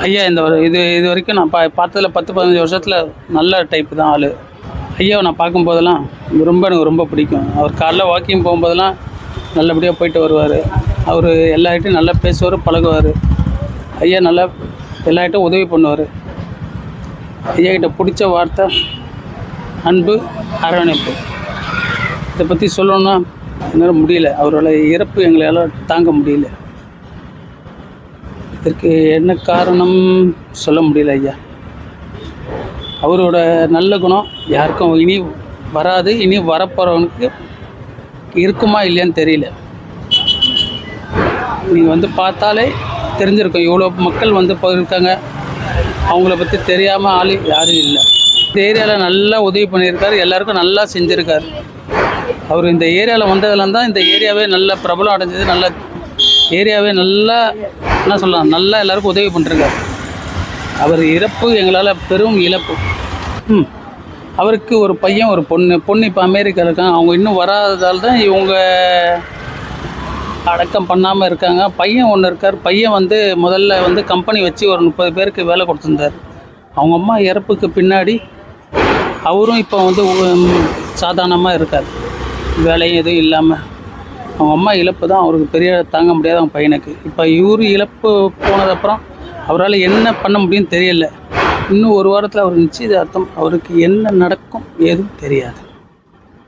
ஐயா இந்த இது இது வரைக்கும் நான் பா பார்த்ததில் பத்து பதினஞ்சு வருஷத்தில் நல்ல டைப்பு தான் ஆள். ஐயாவை நான் பார்க்கும்போதெல்லாம் ரொம்ப எனக்கு ரொம்ப பிடிக்கும். அவர் காலைல வாக்கிங் போகும்போதெல்லாம் நல்லபடியாக போயிட்டு வருவார். அவர் எல்லார்கிட்டையும் நல்லா பேசுவார் பழகுவார். ஐயா நல்லா எல்லார்கிட்டும் உதவி பண்ணுவார். ஐயா கிட்ட பிடிச்ச வார்த்தை அன்பு அரவணைப்பு. இதை பற்றி சொல்லணும்னா என்னால் முடியல. அவரோட இறப்பு எங்களால் தாங்க முடியல. இதற்கு என்ன காரணம் சொல்ல முடியல ஐயா. அவரோட நல்ல குணம் யாருக்கும் இனி வராது இனி வரப்போகிறவனுக்கு இருக்குமா இல்லையான்னு தெரியல. நீங்கள் வந்து பார்த்தாலே தெரிஞ்சிருக்கும் இவ்வளோ மக்கள் வந்து போயிருக்காங்க. அவங்கள பற்றி தெரியாமல் ஆள் யாரும் இல்லை. இந்த ஏரியாவில் நல்லா உதவி பண்ணியிருக்காரு எல்லாருக்கும் நல்லா செஞ்சுருக்காரு. அவர் இந்த ஏரியாவில் வந்ததுலேருந்து தான் இந்த ஏரியாவே நல்ல பிரபலம் அடைஞ்சது நல்ல ஏரியாவே நல்லா என்ன சொல்லலாம் நல்லா எல்லாருக்கும் உதவி பண்ணிருக்காரு. அவர் இறப்பு எங்களால் பெரும் இழப்பு. ம். அவருக்கு ஒரு பையன் ஒரு பொண்ணு. பொண்ணு இப்போ அமெரிக்கா இருக்காங்க. அவங்க இன்னும் வராததால் தான் இவங்க அடக்கம் பண்ணாமல் இருக்காங்க. பையன் ஒன்று இருக்கார். பையன் வந்து முதல்ல வந்து கம்பெனி வச்சு ஒரு முப்பது பேருக்கு வேலை கொடுத்துருந்தார். அவங்க அம்மா இறப்புக்கு பின்னாடி அவரும் இப்போ வந்து சாதாரணமாக இருக்கார். வேலையும் எதுவும் இல்லாமல் அவங்க அம்மா இழப்பு தான் அவருக்கு பெரிய தாங்க முடியாது அவங்க பையனுக்கு. இப்போ இவர் இழப்பு போனதப்புறம் அவரால் என்ன பண்ண முடியும்னு தெரியல. இன்னும் ஒரு வாரத்தில் அவர் நிச்சயதார்த்தம் அவருக்கு என்ன நடக்கும் ஏதும் தெரியாது.